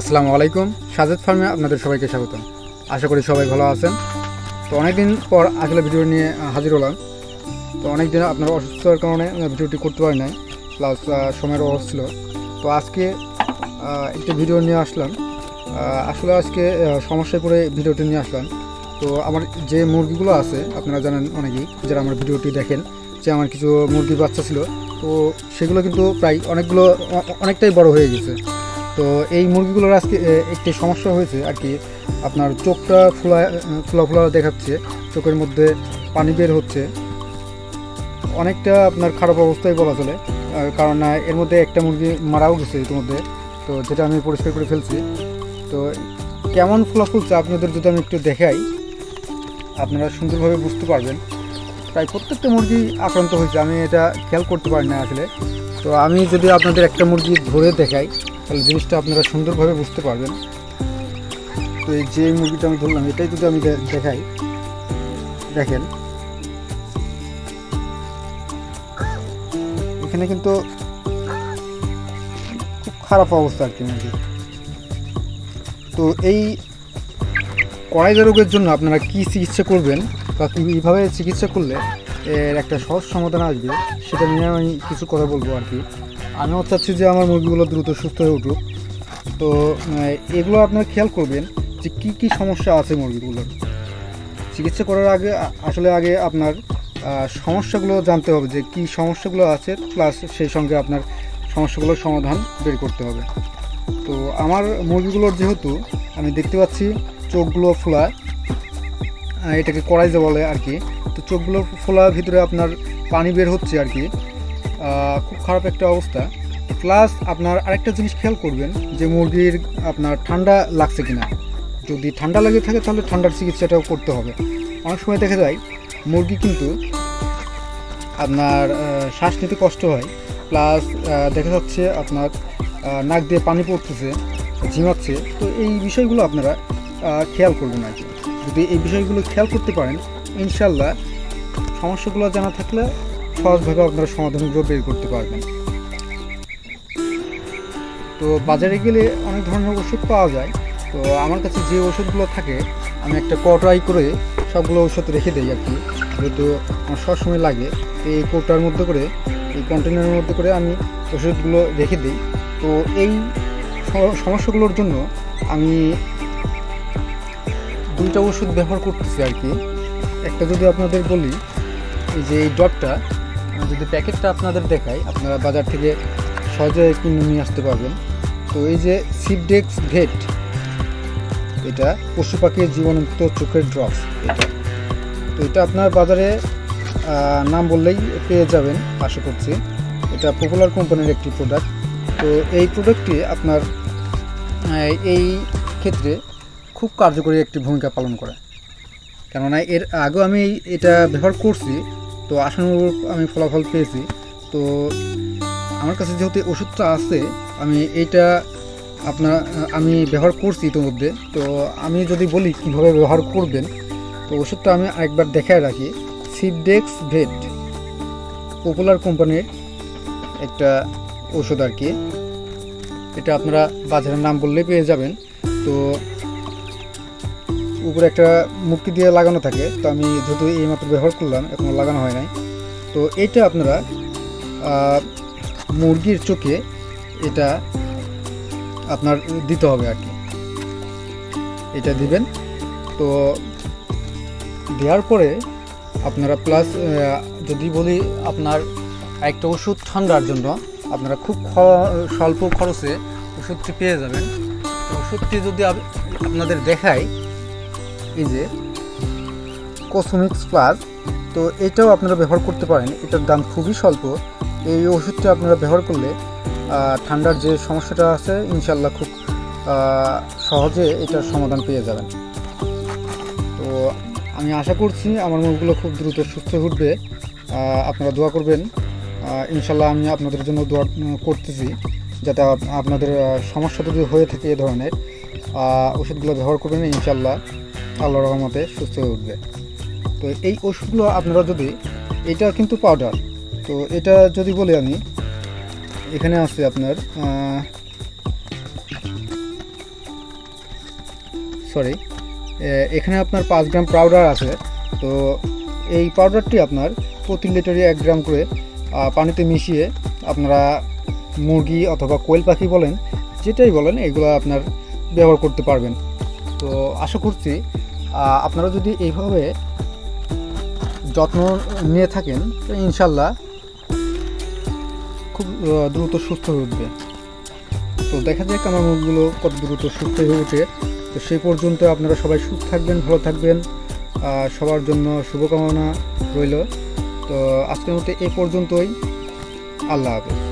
আসসালামু আলাইকুম। সাজেদ ফার্মে আপনাদের সবাইকে স্বাগতম। আশা করি সবাই ভালো আছেন। তো অনেকদিন পর আসলে ভিডিও নিয়ে হাজির হলাম। তো অনেক দিন আপনার অসুস্থতার কারণে ভিডিওটি করতে পারি নাই। প্লাস সময়ের অভাব ছিল। তো আজকে একটি ভিডিও নিয়ে আসলাম। আসলে আজকে সমস্যায় পড়ে ভিডিওটি নিয়ে আসলাম। তো আমার যে মুরগিগুলো আছে, আপনারা জানেন অনেকেই, যারা আমার ভিডিওটি দেখেন, যে আমার কিছু মুরগির বাচ্চা ছিল। তো সেগুলো কিন্তু প্রায় অনেকগুলো অনেকটাই বড় হয়ে গেছে। তো এই মুরগিগুলোর আজকে একটি সমস্যা হয়েছে আর কি। আপনার চোখটা ফোলা ফোলা ফোলা দেখাচ্ছে, চোখের মধ্যে পানি বের হচ্ছে। অনেকটা আপনার খারাপ অবস্থায় বলা চলে কারণ এর মধ্যে একটা মুরগি মারাও গেছে ইতিমধ্যে। তো যেটা আমি পরিষ্কার করে ফেলছি। তো কেমন ফোলা ফুলছে আপনাদের যদি আমি একটু দেখাই, আপনারা সুন্দরভাবে বুঝতে পারবেন। প্রায় প্রত্যেকটা মুরগি আক্রান্ত হয়েছে, আমি এটা খেয়াল করতে পারি না আসলে। তো আমি যদি আপনাদের একটা মুরগি ধরে দেখাই তাহলে জিনিসটা আপনারা সুন্দরভাবে বুঝতে পারবেন। তো এই যে মুরগিটা আমি ধরলাম, এটাই যদি আমি দেখাই, দেখেন। এখানে কিন্তু খুব খারাপ অবস্থা আর কি মুরগি তো এই কড়াইজা রোগের জন্য আপনারা কি চিকিৎসা করবেন বা কীভাবে চিকিৎসা করলে এর একটা সহজ সমাধান আসবে, সেটা নিয়ে আমি কিছু কথা বলব আর কি। আমিও চাচ্ছি যে আমার মুরগিগুলো দ্রুত সুস্থ হয়ে উঠুক। তো এগুলো আপনারা খেয়াল করবেন যে কী কী সমস্যা আছে মুরগিগুলোর। চিকিৎসা করার আগে আসলে আগে আপনার সমস্যাগুলো জানতে হবে যে কি সমস্যাগুলো আছে, প্লাস সেই সঙ্গে আপনার সমস্যাগুলোর সমাধান বের করতে হবে। তো, আমার মুরগিগুলোর যেহেতু আমি দেখতে পাচ্ছি চোখগুলো ফোলা এটাকে কড়াইজা বলে আর কি, তো চোখগুলো ফোলা ভিতরে আপনার পানি বের হচ্ছে আর কি। খুব খারাপ একটা অবস্থা। প্লাস আপনার আরেকটা জিনিস খেয়াল করবেন, যে মুরগির আপনার ঠান্ডা লাগছে কিনা। যদি ঠান্ডা লাগে থাকে, তাহলে ঠান্ডার চিকিৎসাটাও করতে হবে। অনেক সময় দেখা যায়, মুরগি কিন্তু আপনার শ্বাস নিতে কষ্ট হয় প্লাস দেখা যাচ্ছে আপনার নাক দিয়ে পানি পড়তেছে, ঝিমাচ্ছে। তো এই বিষয়গুলো আপনারা খেয়াল করবেন আর কি। যদি এই বিষয়গুলো খেয়াল করতে পারেন ইনশাল্লাহ সমস্যাগুলো জানা থাকলে সহজভাবে আপনারা সমাধানগুলো বের করতে পারবেন। তো বাজারে গেলে অনেক ধরনের ওষুধ পাওয়া যায়। তো আমার কাছে যে ওষুধগুলো থাকে, আমি একটা কটরাই করে সবগুলো ওষুধ রেখে দিই আর কি। যেহেতু আমার সবসময় লাগে, এই কৌটার মধ্যে করে, এই কন্টেনারের মধ্যে করে আমি ওষুধগুলো রেখে দিই। তো এই সমস্যাগুলোর জন্য আমি দুইটা ওষুধ ব্যবহার করতেছি আর কি। একটা যদি আপনাদের বলি, এই যে এই ডটটা যদি প্যাকেটটা আপনাদের দেখাই, আপনারা বাজার থেকে সহজে কিনে নিয়ে আসতে পারবেন। তো এই যে সিপডেক্স ভেট এটা পশু পাখির জীবনমুক্ত চোখের ড্রপস এটা। তো এটা আপনার বাজারে নাম বললেই পেয়ে যাবেন, আশা করছি। এটা পপুলার কোম্পানির একটি প্রোডাক্ট তো এই প্রোডাক্টটি আপনার এই ক্ষেত্রে খুব কার্যকরী একটি ভূমিকা পালন করে। কেননা এর আগেও আমি এটা ব্যবহার করছি তো আশানুরূপ আমি ফলাফল পেয়েছি। তো আমার কাছে যেহেতু ওষুধটা আছে, আমি এইটা আপনার, আমি ব্যবহার করছি ইতিমধ্যে। তো আমি যদি বলি কীভাবে ব্যবহার করবেন, তো ওষুধটা আমি আরেকবার দেখায় রাখি। সিপডেক্স ভেট পপুলার কোম্পানির একটা ওষুধ আর কি। এটা আপনারা বাজারের নাম বললেই পেয়ে যাবেন। তো উপরে একটা মুক্তি দিয়ে লাগানো থাকে। তো আমি যেহেতু এই মাত্র ব্যবহার করলাম এখনও লাগানো হয় নাই। তো এইটা আপনারা মুরগির চোখে এটা আপনার দিতে হবে আর কি। এটা দিবেন। তো দেওয়ার পরে আপনারা প্লাস যদি বলি আপনার একটা ওষুধ ঠান্ডার জন্য, আপনারা খুব স্বল্প খরচে ওষুধটি পেয়ে যাবেন। ওষুধটি যদি আপনাদের দেখায় এই যে কসমিক্স প্লাস তো এটাও আপনারা ব্যবহার করতে পারেন। এটার দাম খুবই স্বল্প। এই ওষুধটা আপনারা ব্যবহার করলে ঠান্ডার যে সমস্যাটা আছে ইনশাল্লাহ খুব সহজে এটার সমাধান পেয়ে যাবেন। তো আমি আশা করছি আমার মুখগুলো খুব দ্রুত সুস্থ উঠবে আপনারা দোয়া করবেন। ইনশাল্লাহ আমি আপনাদের জন্য দোয়া করতেছি যাতে আপনাদের সমস্যা যদি হয়ে থাকে এ ধরনের ওষুধগুলো ব্যবহার করবেন ইনশাল্লাহ আল্লাহ রহমতে সুস্থ হয়ে উঠবে। তো এই ওষুধগুলো আপনারা যদি, এটা কিন্তু পাউডার তো এটা যদি বলি আমি, এখানে আছে আপনার সরি এখানে আপনার পাঁচ গ্রাম পাউডার আছে, তো এই পাউডারটি আপনার প্রতি লিটারে এক গ্রাম করে পানিতে মিশিয়ে আপনারা মুরগি অথবা কোয়েল পাখি বলেন, যেটাই বলেন, এগুলো আপনার ব্যবহার করতে পারবেন। তো আশা করছি আপনারা যদি এইভাবে যত্ন নিয়ে থাকেন, তো ইনশাল্লাহ খুব দ্রুত সুস্থ হয়ে উঠবে। তো দেখা যাক আমার মুখগুলো কত দ্রুত সুস্থ হয়ে ওঠে তো সেই পর্যন্ত আপনারা সবাই সুস্থ থাকবেন, ভালো থাকবেন। সবার জন্য শুভকামনা রইল। তো আজকের মতো এই পর্যন্তই। আল্লাহ হাফেজ।